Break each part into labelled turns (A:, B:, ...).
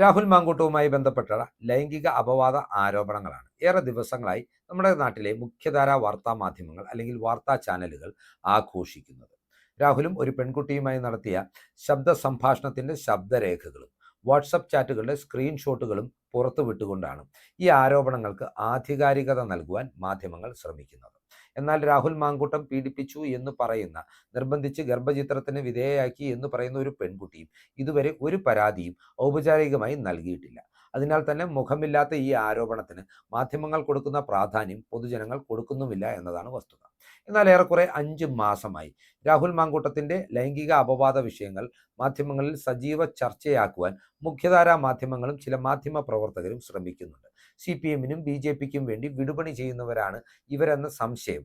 A: രാഹുൽ മാങ്കൂട്ടവുമായി ബന്ധപ്പെട്ട ലൈംഗിക അപവാദ ആരോപണങ്ങളാണ്. ഏറെ ദിവസങ്ങളായി നമ്മുടെ നാട്ടിലെ മുഖ്യധാരാ വാർത്താ മാധ്യമങ്ങൾ അല്ലെങ്കിൽ വാർത്താ ചാനലുകൾ ആഘോഷിക്കുന്നത്. രാഹുലും ഒരു പെൺകുട്ടിയുമായി നടത്തിയ ശബ്ദ സംഭാഷണത്തിന്റെ ശബ്ദരേഖകളും വാട്സപ്പ് ചാറ്റുകളുടെ സ്ക്രീൻഷോട്ടുകളും പുറത്തുവിട്ടുകൊണ്ടാണ് ഈ ആരോപണങ്ങൾക്ക് ആധികാരികത നൽകുവാൻ മാധ്യമങ്ങൾ ശ്രമിക്കുന്നത്. എന്നാൽ രാഹുൽ മാങ്കൂട്ടം പീഡിപ്പിച്ചു എന്ന് പറയുന്ന നിർബന്ധിച്ച് ഗർഭചിത്രത്തിന് വിധേയയാക്കി എന്ന് പറയുന്ന ഒരു പെൺകുട്ടിയും ഇതുവരെ ഒരു പരാതിയും ഔപചാരികമായി നൽകിയിട്ടില്ല. അതിനാൽ തന്നെ മുഖമില്ലാത്ത ഈ ആരോപണത്തിന് മാധ്യമങ്ങൾ കൊടുക്കുന്ന പ്രാധാന്യം പൊതുജനങ്ങൾ കൊടുക്കുന്നുമില്ല എന്നതാണ് വസ്തുത. എന്നാൽ ഏറെക്കുറെ അഞ്ച് മാസമായി രാഹുൽ മാങ്കൂട്ടത്തിന്റെ ലൈംഗിക അപവാദ വിഷയങ്ങൾ മാധ്യമങ്ങളിൽ സജീവ ചർച്ചയാക്കുവാൻ മുഖ്യധാരാ മാധ്യമങ്ങളും ചില മാധ്യമ പ്രവർത്തകരും ശ്രമിക്കുന്നുണ്ട്. സി പി എമ്മിനും ബി ജെ പിക്കും വേണ്ടി വിടുപണി ചെയ്യുന്നവരാണ് ഇവരെന്ന സംശയം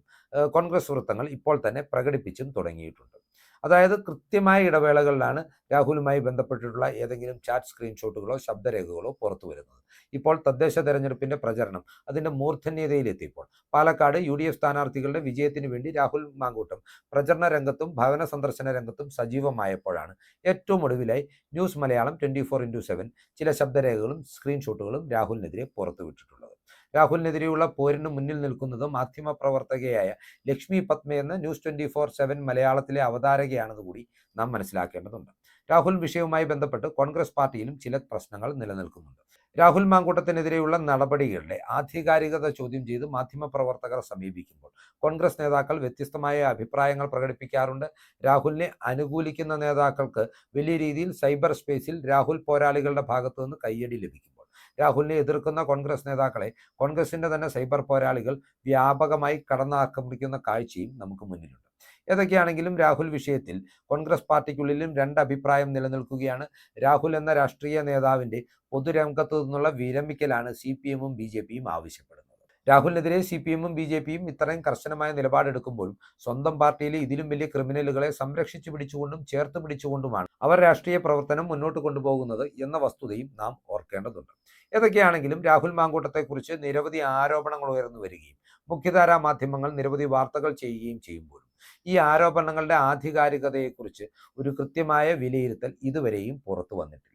A: കോൺഗ്രസ് വൃത്തങ്ങൾ ഇപ്പോൾ തന്നെ പ്രകടിപ്പിച്ചും തുടങ്ങിയിട്ടുണ്ട്. അതായത് കൃത്യമായ ഇടവേളകളിലാണ് രാഹുലുമായി ബന്ധപ്പെട്ടിട്ടുള്ള ഏതെങ്കിലും ചാറ്റ് സ്ക്രീൻഷോട്ടുകളോ ശബ്ദരേഖകളോ പുറത്തു വരുന്നത്. ഇപ്പോൾ തദ്ദേശ തെരഞ്ഞെടുപ്പിന്റെ പ്രചരണം അതിന്റെ മൂർധന്യതയിലെത്തിയപ്പോൾ പാലക്കാട് യു ഡി എഫ് സ്ഥാനാർത്ഥികളുടെ വിജയത്തിന് വേണ്ടി രാഹുൽ മാങ്കൂട്ടം പ്രചരണ രംഗത്തും ഭവന സന്ദർശന രംഗത്തും സജീവമായപ്പോഴാണ് ഏറ്റവും ഒടുവിലായി News Malayalam twenty four into seven ചില ശബ്ദരേഖകളും സ്ക്രീൻഷോട്ടുകളും രാഹുലിനെതിരെ പുറത്തുവിട്ടിട്ടുള്ളത്. രാഹുലിനെതിരെയുള്ള പോരിന് മുന്നിൽ നിൽക്കുന്നത് മാധ്യമ പ്രവർത്തകയായ ലക്ഷ്മി പത്മ എന്ന ന്യൂസ് ട്വന്റി ഫോർ സെവൻ മലയാളത്തിലെ അവതാരകയാണെന്ന് കൂടി നാം മനസ്സിലാക്കേണ്ടതുണ്ട്. രാഹുൽ വിഷയവുമായി ബന്ധപ്പെട്ട് കോൺഗ്രസ് പാർട്ടിയിലും ചില പ്രശ്നങ്ങൾ നിലനിൽക്കുന്നുണ്ട്. രാഹുൽ മാങ്കൂട്ടത്തിനെതിരെയുള്ള നടപടികളുടെ ആധികാരികത ചോദ്യം ചെയ്ത് മാധ്യമപ്രവർത്തകർ സമീപിക്കുമ്പോൾ കോൺഗ്രസ് നേതാക്കൾ വ്യത്യസ്തമായ അഭിപ്രായങ്ങൾ പ്രകടിപ്പിക്കാറുണ്ട്. രാഹുലിനെ അനുകൂലിക്കുന്ന നേതാക്കൾക്ക് വലിയ രീതിയിൽ സൈബർ സ്പേസിൽ രാഹുൽ പോരാളികളുടെ ഭാഗത്തു നിന്ന് കയ്യടി ലഭിക്കുമ്പോൾ രാഹുലിനെ എതിർക്കുന്ന കോൺഗ്രസ് നേതാക്കളെ കോൺഗ്രസിന്റെ തന്നെ സൈബർ പോരാളികൾ വ്യാപകമായി കടന്നാക്രമിക്കുന്ന കാഴ്ചയും നമുക്ക് മുന്നിലുണ്ട്. ഏതൊക്കെയാണെങ്കിലും രാഹുൽ വിഷയത്തിൽ കോൺഗ്രസ് പാർട്ടിക്കുള്ളിലും രണ്ട് അഭിപ്രായം നിലനിൽക്കുകയാണ്. രാഹുൽ എന്ന രാഷ്ട്രീയ നേതാവിന്റെ പൊതുരംഗത്തു നിന്നുള്ള വിരമിക്കലാണ് സി പി എമ്മും ബി ജെ പിയും ആവശ്യപ്പെടുന്നത്. രാഹുലിനെതിരെ സി പി എമ്മും ബി ജെ പിയും ഇത്രയും കർശനമായ നിലപാടെടുക്കുമ്പോഴും സ്വന്തം പാർട്ടിയിലെ ഇതിലും വലിയ ക്രിമിനലുകളെ സംരക്ഷിച്ചു പിടിച്ചുകൊണ്ടും ചേർത്ത് പിടിച്ചുകൊണ്ടുമാണ് അവർ രാഷ്ട്രീയ പ്രവർത്തനം മുന്നോട്ട് കൊണ്ടുപോകുന്നത് എന്ന വസ്തുതയും നാം ഓർക്കേണ്ടതുണ്ട്. ഏതൊക്കെയാണെങ്കിലും രാഹുൽ മാങ്കൂട്ടത്തെക്കുറിച്ച് നിരവധി ആരോപണങ്ങൾ ഉയർന്നു വരികയും മുഖ്യധാരാ മാധ്യമങ്ങൾ നിരവധി വാർത്തകൾ ചെയ്യുകയും ചെയ്യുമ്പോഴും ഈ ആരോപണങ്ങളുടെ ആധികാരികതയെക്കുറിച്ച് ഒരു കൃത്യമായ വിലയിരുത്തൽ ഇതുവരെയും പുറത്തു വന്നിട്ടില്ല.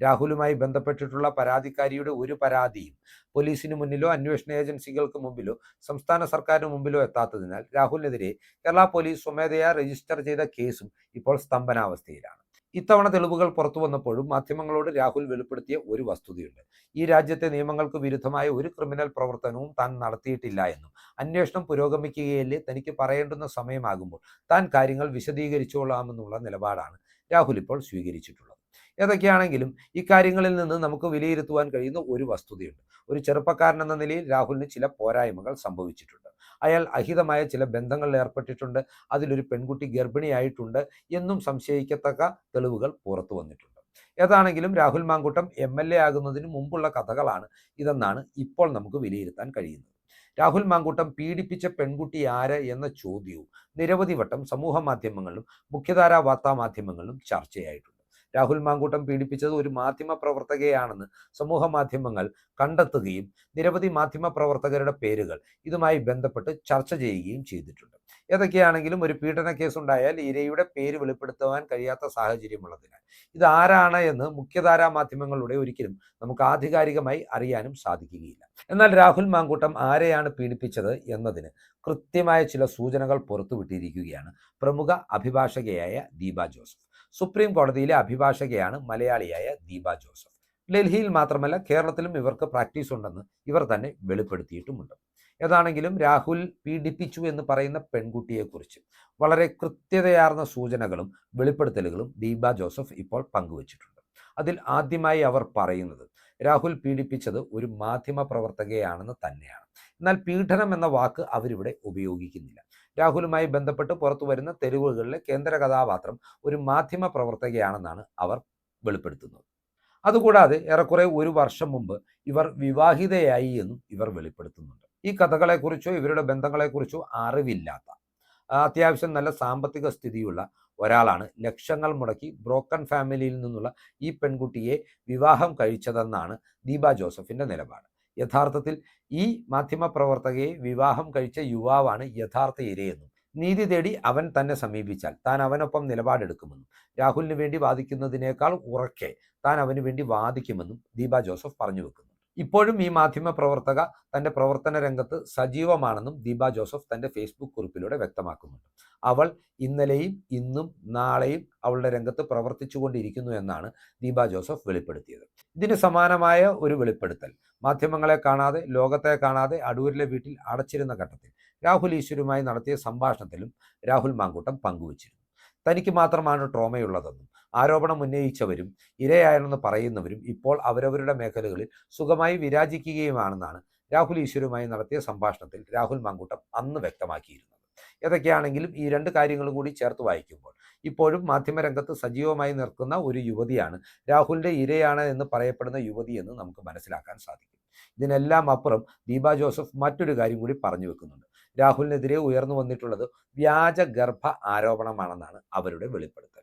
A: രാഹുലുമായി ബന്ധപ്പെട്ടിട്ടുള്ള പരാതിക്കാരിയുടെ ഒരു പരാതിയും പോലീസിന് മുന്നിലോ അന്വേഷണ ഏജൻസികൾക്ക് മുമ്പിലോ സംസ്ഥാന സർക്കാരിന് മുമ്പിലോ എത്താത്തതിനാൽ രാഹുലിനെതിരെ കേരള പോലീസ് സ്വമേധയാ രജിസ്റ്റർ ചെയ്ത കേസും ഇപ്പോൾ സ്തംഭനാവസ്ഥയിലാണ്. ഇത്തവണ തെളിവുകൾ പുറത്തു വന്നപ്പോഴും മാധ്യമങ്ങളോട് രാഹുൽ വെളിപ്പെടുത്തിയ ഒരു വസ്തുതയുണ്ട്. ഈ രാജ്യത്തെ നിയമങ്ങൾക്ക് വിരുദ്ധമായ ഒരു ക്രിമിനൽ പ്രവർത്തനവും താൻ നടത്തിയിട്ടില്ല എന്നും അന്വേഷണം പുരോഗമിക്കുകയല്ലേ തനിക്ക് പറയേണ്ടുന്ന സമയമാകുമ്പോൾ താൻ കാര്യങ്ങൾ വിശദീകരിച്ചോളാമെന്നുള്ള നിലപാടാണ് രാഹുൽ ഇപ്പോൾ സ്വീകരിച്ചിട്ടുള്ളത്. ഏതൊക്കെയാണെങ്കിലും ഇക്കാര്യങ്ങളിൽ നിന്ന് നമുക്ക് വിലയിരുത്തുവാൻ കഴിയുന്ന ഒരു വസ്തുതയുണ്ട്. ഒരു ചെറുപ്പക്കാരൻ എന്ന നിലയിൽ രാഹുലിന് ചില പോരായ്മകൾ സംഭവിച്ചിട്ടുണ്ട്. അയാൾ അഹിതമായ ചില ബന്ധങ്ങളിൽ ഏർപ്പെട്ടിട്ടുണ്ട്. അതിലൊരു പെൺകുട്ടി ഗർഭിണിയായിട്ടുണ്ട് എന്നും സംശയിക്കത്തക്ക തെളിവുകൾ പുറത്തു വന്നിട്ടുണ്ട്. ഏതാണെങ്കിലും Rahul Mankuttam M L A ആകുന്നതിന് മുമ്പുള്ള കഥകളാണ് ഇതെന്നാണ് ഇപ്പോൾ നമുക്ക് വിലയിരുത്താൻ കഴിയുന്നത്. രാഹുൽ മാങ്കൂട്ടം പീഡിപ്പിച്ച പെൺകുട്ടി ആര് എന്ന ചോദ്യവും നിരവധി വട്ടം സമൂഹ മാധ്യമങ്ങളിലും മുഖ്യധാരാ വാർത്താ മാധ്യമങ്ങളിലും ചർച്ചയായിട്ടുണ്ട്. രാഹുൽ മാങ്കൂട്ടം പീഡിപ്പിച്ചത് ഒരു മാധ്യമ പ്രവർത്തകയാണെന്ന് സമൂഹ മാധ്യമങ്ങൾ കണ്ടെത്തുകയും നിരവധി മാധ്യമ പ്രവർത്തകരുടെ പേരുകൾ ഇതുമായി ബന്ധപ്പെട്ട് ചർച്ച ചെയ്യുകയും ചെയ്തിട്ടുണ്ട്. ഏതൊക്കെയാണെങ്കിലും ഒരു പീഡന കേസ് ഉണ്ടായാൽ ഇരയുടെ പേര് വെളിപ്പെടുത്തുവാൻ കഴിയാത്ത സാഹചര്യമുള്ളതിനാൽ. ഇത് ആരാണ് എന്ന് മുഖ്യധാരാ മാധ്യമങ്ങളിലൂടെ ഒരിക്കലും നമുക്ക് ആധികാരികമായി അറിയാനും സാധിക്കുകയില്ല. എന്നാൽ രാഹുൽ മാങ്കൂട്ടം ആരെയാണ് പീഡിപ്പിച്ചത് എന്നതിന് കൃത്യമായ ചില സൂചനകൾ പുറത്തുവിട്ടിരിക്കുകയാണ് പ്രമുഖ അഭിഭാഷകയായ ദീപ ജോസഫ്. സുപ്രീം കോടതിയിലെ അഭിഭാഷകയാണ് മലയാളിയായ ദീപ ജോസഫ്. ഡൽഹിയിൽ മാത്രമല്ല കേരളത്തിലും ഇവർക്ക് പ്രാക്ടീസ് ഉണ്ടെന്ന് ഇവർ തന്നെ വെളിപ്പെടുത്തിയിട്ടുമുണ്ട്. ഏതാണെങ്കിലും രാഹുൽ പീഡിപ്പിച്ചു എന്ന് പറയുന്ന പെൺകുട്ടിയെക്കുറിച്ച്. വളരെ കൃത്യതയാർന്ന സൂചനകളും വെളിപ്പെടുത്തലുകളും ദീപ ജോസഫ് ഇപ്പോൾ പങ്കുവച്ചിട്ടുണ്ട്. അതിൽ ആദ്യമായി അവർ പറയുന്നത് രാഹുൽ പീഡിപ്പിച്ചത് ഒരു മാധ്യമ പ്രവർത്തകയാണെന്ന് തന്നെയാണ്. എന്നാൽ പീഡനം എന്ന വാക്ക് അവരിവിടെ ഉപയോഗിക്കുന്നില്ല. രാഹുലുമായി ബന്ധപ്പെട്ട് പുറത്തു വരുന്ന തെരുവുകളിലെ കേന്ദ്ര കഥാപാത്രം ഒരു മാധ്യമ പ്രവർത്തകയാണെന്നാണ് അവർ വെളിപ്പെടുത്തുന്നത്. അതുകൂടാതെ ഏറെക്കുറെ ഒരു വർഷം മുമ്പ് ഇവർ വിവാഹിതയായി എന്നും ഇവർ വെളിപ്പെടുത്തുന്നുണ്ട്. ഈ കഥകളെക്കുറിച്ചോ ഇവരുടെ ബന്ധങ്ങളെക്കുറിച്ചോ അറിവില്ലാത്ത അത്യാവശ്യം നല്ല സാമ്പത്തിക സ്ഥിതിയുള്ള ഒരാളാണ് ലക്ഷങ്ങൾ മുടക്കി ബ്രോക്കൺ ഫാമിലിയിൽ നിന്നുള്ള ഈ പെൺകുട്ടിയെ വിവാഹം കഴിച്ചതെന്നാണ് ദീപ ജോസഫിന്റെ നിലപാട്. യഥാർത്ഥത്തിൽ ഈ മാധ്യമപ്രവർത്തകയെ വിവാഹം കഴിച്ച യുവാവാണ് യഥാർത്ഥ ഇരയെന്നും നീതി തേടി അവൻ തന്നെ സമീപിച്ചാൽ താൻ അവനൊപ്പം നിലപാടെടുക്കുമെന്നും രാഹുലിന് വേണ്ടി വാദിക്കുന്നതിനേക്കാൾ ഉറക്കെ താൻ അവന് വേണ്ടി വാദിക്കുമെന്നും ദീപ ജോസഫ് പറഞ്ഞു വെക്കുന്നു. ഇപ്പോഴും ഈ മാധ്യമ പ്രവർത്തക തന്റെ പ്രവർത്തന രംഗത്ത് സജീവമാണെന്നും ദീപ ജോസഫ് തന്റെ ഫേസ്ബുക്ക് കുറിപ്പിലൂടെ വ്യക്തമാക്കുന്നുണ്ട്. അവൾ ഇന്നലെയും ഇന്നും നാളെയും അവളുടെ രംഗത്ത് പ്രവർത്തിച്ചുകൊണ്ടിരിക്കുന്നു എന്നാണ് ദീപ ജോസഫ് വെളിപ്പെടുത്തിയത്. ഇതിന് സമാനമായ ഒരു വെളിപ്പെടുത്തൽ. മാധ്യമങ്ങളെ കാണാതെ ലോകത്തെ കാണാതെ അടൂരിലെ വീട്ടിൽ അടച്ചിരുന്ന ഘട്ടത്തിൽ രാഹുൽ ഈശ്വരുമായി നടത്തിയ സംഭാഷണത്തിലും രാഹുൽ മാങ്കൂട്ടം പങ്കുവച്ചിരുന്നു. തനിക്ക് മാത്രമാണ് ട്രോമയുള്ളതെന്നും ആരോപണം ഉന്നയിച്ചവരും ഇരയായെന്ന് പറയുന്നവരും ഇപ്പോൾ അവരവരുടെ മേഖലകളിൽ സുഖമായി വിരാജിക്കുകയുമാണെന്നാണ് രാഹുൽ ഈശ്വരുമായി നടത്തിയ സംഭാഷണത്തിൽ രാഹുൽ മാങ്കൂട്ടം അന്ന് വ്യക്തമാക്കിയിരുന്നത്. ഏതൊക്കെയാണെങ്കിലും ഈ രണ്ട് കാര്യങ്ങളും കൂടി ചേർത്ത് വായിക്കുമ്പോൾ ഇപ്പോഴും മാധ്യമരംഗത്ത് സജീവമായി നിൽക്കുന്ന ഒരു യുവതിയാണ് രാഹുലിന്റെ ഇരയാണ് എന്ന് പറയപ്പെടുന്ന യുവതി എന്ന് നമുക്ക് മനസ്സിലാക്കാൻ സാധിക്കും. ഇതിനെല്ലാം അപ്പുറം ദീപ ജോസഫ് മറ്റൊരു കാര്യം കൂടി പറഞ്ഞു വെക്കുന്നുണ്ട്. രാഹുലിനെതിരെ ഉയർന്നു വന്നിട്ടുള്ളത് വ്യാജ ഗർഭ ആരോപണമാണെന്നാണ് അവരുടെ വെളിപ്പെടുത്തൽ.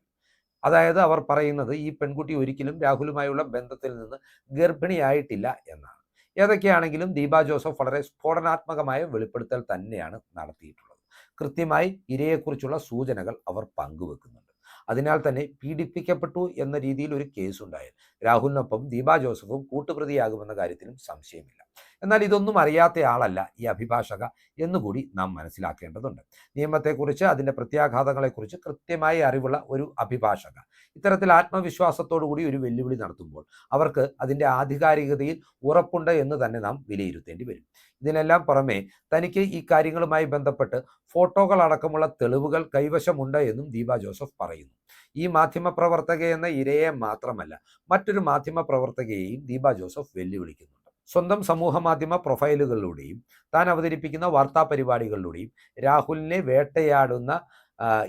A: അതായത് അവർ പറയുന്നത് ഈ പെൺകുട്ടി ഒരിക്കലും രാഹുലുമായുള്ള ബന്ധത്തിൽ നിന്ന് ഗർഭിണിയായിട്ടില്ല എന്നാണ്. ഏതൊക്കെയാണെങ്കിലും ദീപ ജോസഫ് വളരെ സ്ഫോടനാത്മകമായ വെളിപ്പെടുത്തൽ തന്നെയാണ് നടത്തിയിട്ടുള്ളത്. കൃത്യമായി ഇരയെക്കുറിച്ചുള്ള സൂചനകൾ അവർ പങ്കുവെക്കുന്നുണ്ട്. അതിനാൽ തന്നെ പീഡിപ്പിക്കപ്പെട്ടു എന്ന രീതിയിൽ ഒരു കേസ് ഉണ്ടായാൽ രാഹുലിനൊപ്പം ദീപ ജോസഫും കൂട്ടുപ്രതിയാകുമെന്ന കാര്യത്തിലും സംശയമില്ല. എന്നാൽ ഇതൊന്നും അറിയാത്ത ആളല്ല ഈ അഭിഭാഷക എന്നുകൂടി നാം മനസ്സിലാക്കേണ്ടതുണ്ട്. നിയമത്തെക്കുറിച്ച് അതിന്റെ പ്രത്യാഘാതങ്ങളെക്കുറിച്ച് കൃത്യമായി അറിവുള്ള ഒരു അഭിഭാഷക. ഇത്തരത്തിൽ ആത്മവിശ്വാസത്തോടു കൂടി ഒരു വെല്ലുവിളി നടത്തുമ്പോൾ അവർക്ക് അതിന്റെ ആധികാരികതയിൽ ഉറപ്പുണ്ട് എന്ന് തന്നെ നാം വിലയിരുത്തേണ്ടി വരും. ഇതിനെല്ലാം പുറമെ തനിക്ക് ഈ കാര്യങ്ങളുമായി ബന്ധപ്പെട്ട് ഫോട്ടോകൾ അടക്കമുള്ള തെളിവുകൾ കൈവശമുണ്ട് എന്നും ദീപ ജോസഫ് പറയുന്നു. ഈ മാധ്യമ പ്രവർത്തക എന്ന ഇരയെ മാത്രമല്ല മറ്റൊരു മാധ്യമ പ്രവർത്തകയെയും ദീപ ജോസഫ് വെല്ലുവിളിക്കുന്നുണ്ട്. സ്വന്തം സമൂഹ മാധ്യമ പ്രൊഫൈലുകളിലൂടെയും താൻ അവതരിപ്പിക്കുന്ന വാർത്താ പരിപാടികളിലൂടെയും രാഹുലിനെ വേട്ടയാടുന്ന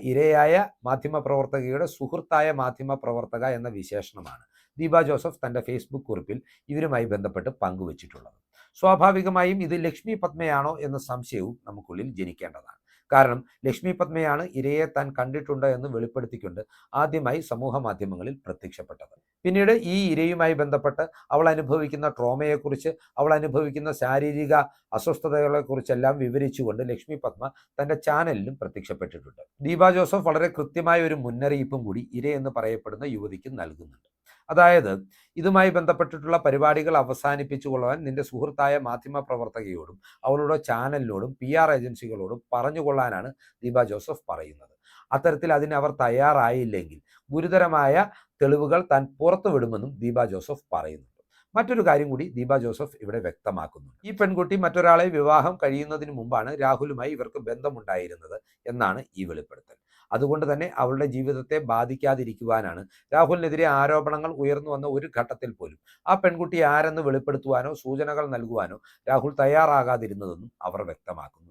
A: ഇരയായ മാധ്യമ പ്രവർത്തകയുടെ സുഹൃത്തായ മാധ്യമ പ്രവർത്തക എന്ന വിശേഷണമാണ് ദീപ ജോസഫ് തന്റെ ഫേസ്ബുക്ക് കുറിപ്പിൽ ഇവരുമായി ബന്ധപ്പെട്ട് പങ്കുവച്ചിട്ടുള്ളത്. സ്വാഭാവികമായും ഇത് ലക്ഷ്മി പത്മയാണോ എന്ന സംശയവും നമുക്കുള്ളിൽ ജനിക്കേണ്ടതാണ്. കാരണം ലക്ഷ്മി പത്മയാണ് ഇരയെ താൻ കണ്ടിട്ടുണ്ട് എന്ന് വെളിപ്പെടുത്തിക്കൊണ്ട് ആദ്യമായി സമൂഹ മാധ്യമങ്ങളിൽ പ്രത്യക്ഷപ്പെട്ടത്. പിന്നീട് ഈ ഇരയുമായി ബന്ധപ്പെട്ട് അവൾ അനുഭവിക്കുന്ന ട്രോമയെക്കുറിച്ച് അവൾ അനുഭവിക്കുന്ന ശാരീരിക അസ്വസ്ഥതകളെക്കുറിച്ചെല്ലാം വിവരിച്ചുകൊണ്ട് ലക്ഷ്മി പത്മ തന്റെ ചാനലിലും പ്രത്യക്ഷപ്പെട്ടിട്ടുണ്ട്. ദീപ ജോസഫ് വളരെ കൃത്യമായ ഒരു മുന്നറിയിപ്പും കൂടി ഇര എന്ന് പറയപ്പെടുന്ന യുവതിക്ക് നൽകുന്നുണ്ട്. അതായത് ഇതുമായി ബന്ധപ്പെട്ടിട്ടുള്ള പരിപാടികൾ അവസാനിപ്പിച്ചുകൊള്ളുവാൻ നിന്റെ സുഹൃത്തായ മാധ്യമ പ്രവർത്തകയോടും അവളുടെ ചാനലിനോടും പി ആർ ഏജൻസികളോടും പറഞ്ഞുകൊള്ളാനാണ് ദീപ ജോസഫ് പറയുന്നത്. അത്തരത്തിൽ അതിന് അവർ തയ്യാറായില്ലെങ്കിൽ ഗുരുതരമായ തെളിവുകൾ താൻ പുറത്തുവിടുമെന്നും ദീപ ജോസഫ് പറയുന്നുണ്ട്. മറ്റൊരു കാര്യം കൂടി ദീപ ജോസഫ് ഇവിടെ വ്യക്തമാക്കുന്നു ഈ പെൺകുട്ടി മറ്റൊരാളെ വിവാഹം കഴിയുന്നതിന് മുമ്പാണ് രാഹുലുമായി ഇവർക്ക് ബന്ധമുണ്ടായിരുന്നത് എന്നാണ് ഈ വെളിപ്പെടുത്തൽ. അതുകൊണ്ട് തന്നെ അവളുടെ ജീവിതത്തെ ബാധിക്കാതിരിക്കുവാനാണ്. രാഹുലിനെതിരെ ആരോപണങ്ങൾ ഉയർന്നു വന്ന ഒരു ഘട്ടത്തിൽ പോലും ആ പെൺകുട്ടി ആരെന്ന് വെളിപ്പെടുത്തുവാനോ സൂചനകൾ നൽകുവാനോ രാഹുൽ തയ്യാറാകാതിരുന്നതെന്നും അവർ വ്യക്തമാക്കുന്നു.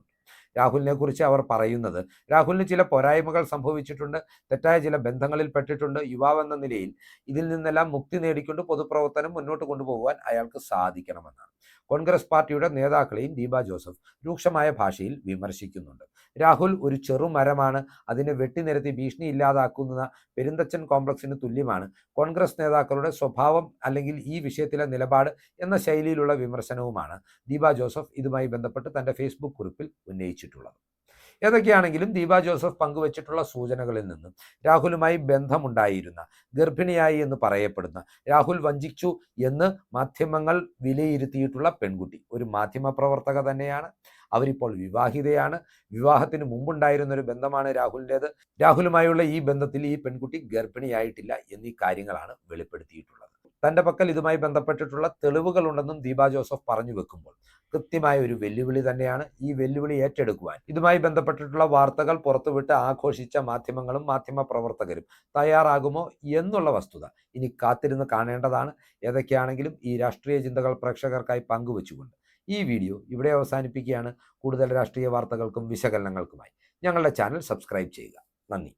A: രാഹുലിനെ കുറിച്ച് അവർ പറയുന്നത്. രാഹുലിന് ചില പോരായ്മകൾ സംഭവിച്ചിട്ടുണ്ട്. തെറ്റായ ചില ബന്ധങ്ങളിൽ പെട്ടിട്ടുണ്ട് യുവാവെന്ന നിലയിൽ. ഇതിൽ നിന്നെല്ലാം മുക്തി നേടിക്കൊണ്ട് പൊതുപ്രവർത്തനം മുന്നോട്ട് കൊണ്ടുപോകുവാൻ അയാൾക്ക് സാധിക്കണമെന്നാണ്. കോൺഗ്രസ് പാർട്ടിയുടെ നേതാക്കളെയും ദീപ ജോസഫ് രൂക്ഷമായ ഭാഷയിൽ വിമർശിക്കുന്നുണ്ട്. രാഹുൽ ഒരു ചെറുമരമാണ് അതിനെ വെട്ടിനിരത്തി ഭീഷണി ഇല്ലാതാക്കുന്ന പെരുന്തച്ചൻ കോംപ്ലക്സിന് തുല്യമാണ്. കോൺഗ്രസ് നേതാക്കളുടെ സ്വഭാവം അല്ലെങ്കിൽ ഈ വിഷയത്തിലെ നിലപാട് എന്ന ശൈലിയിലുള്ള വിമർശനവുമാണ് ദീപ ജോസഫ് ഇതുമായി ബന്ധപ്പെട്ട് തന്റെ ഫേസ്ബുക്ക് കുറിപ്പിൽ ഉന്നയിച്ചിട്ടുള്ളത് ഏതൊക്കെയാണെങ്കിലും ദീപ ജോസഫ് പങ്കുവച്ചിട്ടുള്ള സൂചനകളിൽ നിന്നും രാഹുലുമായി ബന്ധമുണ്ടായിരുന്ന ഗർഭിണിയായി എന്ന് പറയപ്പെടുന്ന രാഹുൽ വഞ്ചിച്ചു എന്ന് മാധ്യമങ്ങൾ വിലയിരുത്തിയിട്ടുള്ള പെൺകുട്ടി ഒരു മാധ്യമ പ്രവർത്തക തന്നെയാണ്. അവരിപ്പോൾ വിവാഹിതയാണ്. വിവാഹത്തിന് മുമ്പുണ്ടായിരുന്ന ഒരു ബന്ധമാണ് രാഹുലിന്റെത്. രാഹുലുമായുള്ള ഈ ബന്ധത്തിൽ ഈ പെൺകുട്ടി ഗർഭിണിയായിട്ടില്ല എന്നീ കാര്യങ്ങളാണ് വെളിപ്പെടുത്തിയിട്ടുള്ളത്. തന്റെ പക്കൽ ഇതുമായി ബന്ധപ്പെട്ടിട്ടുള്ള തെളിവുകളുണ്ടെന്നും ദീപ ജോസഫ് പറഞ്ഞു വെക്കുമ്പോൾ. കൃത്യമായ ഒരു വെല്ലുവിളി തന്നെയാണ് ഈ വെല്ലുവിളി ഏറ്റെടുക്കുവാൻ. ഇതുമായി ബന്ധപ്പെട്ടിട്ടുള്ള വാർത്തകൾ പുറത്തുവിട്ട് ആഘോഷിച്ച മാധ്യമങ്ങളും മാധ്യമ പ്രവർത്തകരും തയ്യാറാകുമോ എന്നുള്ള വസ്തുത ഇനി കാത്തിരുന്ന് കാണേണ്ടതാണ്. ഏതൊക്കെയാണെങ്കിലും ഈ രാഷ്ട്രീയ ചിന്തകൾ പ്രേക്ഷകർക്കായി പങ്കുവച്ചുകൊണ്ട് ഈ വീഡിയോ ഇവിടെ അവസാനിപ്പിക്കുകയാണ്. കൂടുതൽ രാഷ്ട്രീയ വാർത്തകൾക്കും വിശകലനങ്ങൾക്കുമായി ഞങ്ങളുടെ ചാനൽ സബ്സ്ക്രൈബ് ചെയ്യുക. നന്ദി.